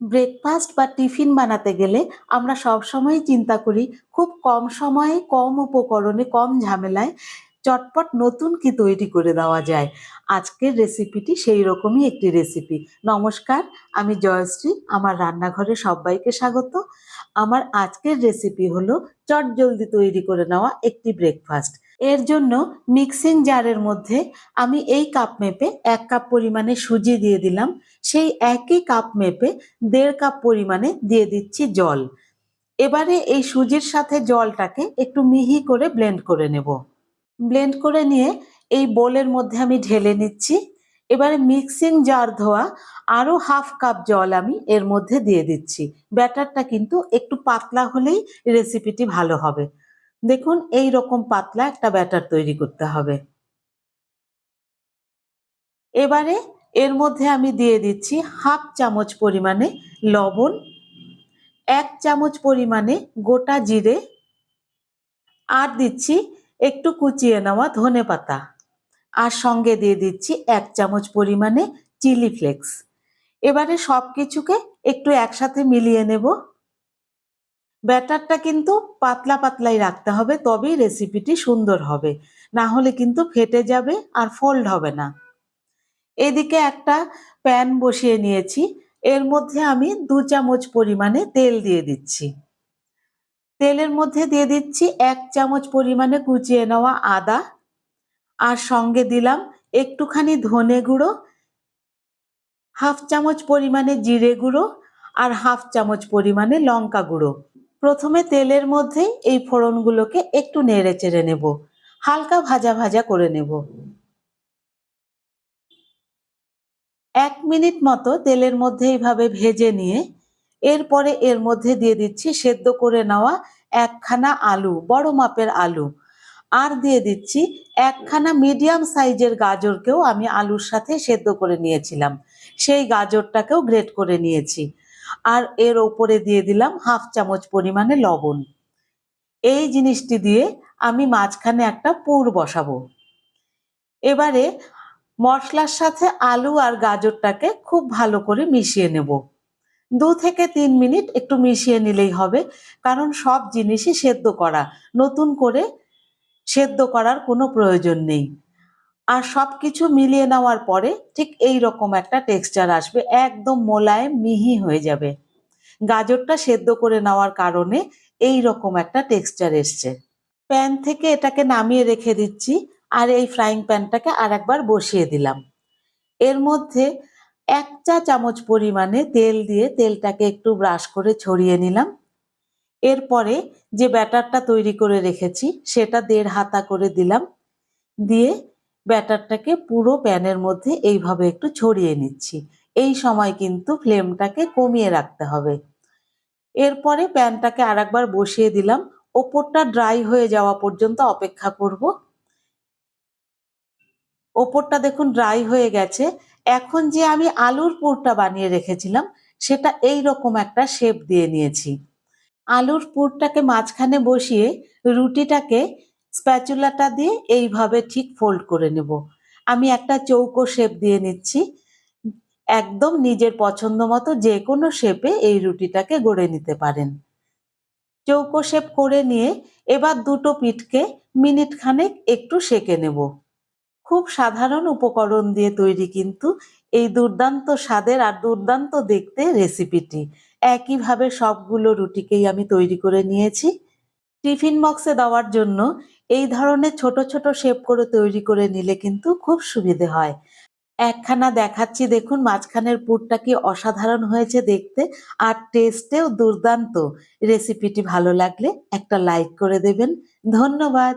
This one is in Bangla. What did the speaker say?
ব্রেকফাস্ট বা টিফিন বানাতে গেলে আমরা সবসময়ই চিন্তা করি, খুব কম সময়ে, কম উপকরণে, কম ঝামেলায় চটপট নতুন কি তৈরি করে দেওয়া যায়। আজকের রেসিপিটি সেই রকমই একটি রেসিপি নমস্কার, আমি জয়শ্রী, আমার রান্নাঘরে সবাইকে স্বাগত। আমার আজকের রেসিপি হলো চট জলদি তৈরি করে নেওয়া একটি ব্রেকফাস্ট এর জন্য মিক্সিং জারের মধ্যে আমি এই কাপ মেপে এক কাপ পরিমাণে সুজি দিয়ে দিলাম। সেই একই কাপ মেপে দেড় কাপ পরিমাণে দিয়ে দিচ্ছি জল। এবারে এই সুজির সাথে জলটাকে একটু মিহি করে ব্লেন্ড করে নেব। ব্লেন্ড করে নিয়ে এই বোলের মধ্যে আমি ঢেলে নিচ্ছি। এবারে মিক্সিং জার ধোয়া আরও হাফ কাপ জল আমি এর মধ্যে দিয়ে দিচ্ছি। ব্যাটারটা কিন্তু একটু পাতলা হলেই রেসিপিটি ভালো হবে। দেখুন, এই রকম পাতলা একটা ব্যাটার তৈরি করতে হবে। এবারে এর মধ্যে আমি দিয়ে দিচ্ছি হাফ চামচ পরিমাণে লবণ, এক চামচ পরিমাণে গোটা জিরে, আর দিচ্ছি একটু কুচিয়ে নেওয়া ধনে পাতা। আর সঙ্গে দিয়ে দিচ্ছি এক চামচ পরিমাণে চিলি ফ্লেক্স। এবারে সব কিছুকে একটু একসাথে মিলিয়ে নেব। ব্যাটারটা কিন্তু পাতলা পাতলাই রাখতে হবে, তবেই রেসিপিটি সুন্দর হবে। না হলে কিন্তু ফেটে যাবে আর ফোল্ড হবে না। এদিকে একটা প্যান বসিয়ে নিয়েছি। এর মধ্যে আমি দু চামচ পরিমাণে তেল দিয়ে দিচ্ছি। তেলের মধ্যে দিয়ে দিচ্ছি এক চামচ পরিমাণে কুচিয়ে নেওয়া আদা। আর সঙ্গে দিলাম একটুখানি ধনে গুঁড়ো, হাফ চামচ পরিমাণে জিরে গুঁড়ো আর হাফ চামচ পরিমাণে লঙ্কা গুঁড়ো। প্রথমে তেলের মধ্যে এই ফোড়নগুলোকে একটু নেড়ে চেড়ে নেব। হালকা ভাজা ভাজা করে নেব। এক মিনিট মতো তেলের মধ্যে এইভাবে ভেজে নিয়ে এরপরে এর মধ্যে দিয়ে দিচ্ছি সেদ্ধ করে নেওয়া একখানা আলু, বড় মাপের আলু। আর দিয়ে দিচ্ছি একখানা মিডিয়াম সাইজের গাজরকেও আমি আলুর সাথে সেদ্ধ করে নিয়েছিলাম। সেই গাজরটাকেও গ্রেট করে নিয়েছি। আর এর ওপরে দিয়ে দিলাম হাফ চামচ পরিমাণে লবণ। এই জিনিসটি দিয়ে আমি মাঝখানে একটা পুর বসাবো। এবারে মশলার সাথে আলু আর গাজরটাকে খুব ভালো করে মিশিয়ে নেব। দু থেকে তিন মিনিট একটু মিশিয়ে নিলেই হবে, কারণ সব জিনিসই সেদ্ধ করা। নতুন করে সেদ্ধ করার কোনো প্রয়োজন নেই। আর সব কিছু মিলিয়ে নেওয়ার পরে ঠিক এই রকম একটা টেক্সচার আসবে, একদম মোলায়েম মিহি হয়ে যাবে। গাজরটা সেদ্ধ করে নেওয়ার কারণে এই রকম একটা টেক্সচার এসছে। প্যান থেকে এটাকে নামিয়ে রেখে দিচ্ছি আর এই ফ্রাইং প্যানটাকে আর একবার বসিয়ে দিলাম। এর মধ্যে এক চা চামচ পরিমাণে তেল দিয়ে তেলটাকে একটু ব্রাশ করে ছড়িয়ে নিলাম। এরপরে যে ব্যাটারটা তৈরি করে রেখেছি সেটা দেড় হাতা করে দিলাম। দিয়ে ব্যাটারটাকে পুরো প্যানের মধ্যে এইভাবে একটু ছড়িয়ে নিচ্ছি। এই সময় কিন্তু ফ্লেমটাকে কমিয়ে রাখতে হবে। এরপরে প্যানটাকে আরেকবার বসিয়ে দিলাম। ওপরটা ড্রাই হয়ে যাওয়া পর্যন্ত অপেক্ষা করব। ওপরটা দেখুন ড্রাই হয়ে গেছে। এখন যে আমি আলুর পুরটা বানিয়ে রেখেছিলাম, সেটা এই রকম একটা শেপ দিয়ে নিয়েছি। আলুর পুরটাকে মাঝখানে বসিয়ে রুটিটাকে স্প্যাচুলাটা দিয়ে এইভাবে ঠিক ফোল্ড করে নেব। আমি একটা চৌকো শেপ দিয়ে নিচ্ছি। একদম নিজের পছন্দ মতো যে কোনো শেপে এই রুটিটাকে গড়ে নিতে পারেন। চৌকো শেপ করে নিয়ে এবার দুটো পিঠকে মিনিট খানেক একটু সেকে নেব। খুব সাধারণ উপকরণ দিয়ে তৈরি কিন্তু এই দুর্দান্ত স্বাদের আর দুর্দান্ত দেখতে রেসিপিটি একইভাবে সবগুলো রুটিকেই আমি তৈরি করে নিয়েছি। টিফিন বক্সে দেওয়ার জন্য এই ধরনের ছোট ছোট শেপ করে তৈরি করে নিলে কিন্তু খুব সুবিধে হয়। একখানা দেখাচ্ছি, দেখুন মাঝখানের পুরটা কি অসাধারণ হয়েছে দেখতে আর টেস্টেও দুর্দান্ত। রেসিপিটি ভালো লাগলে একটা লাইক করে দেবেন। ধন্যবাদ।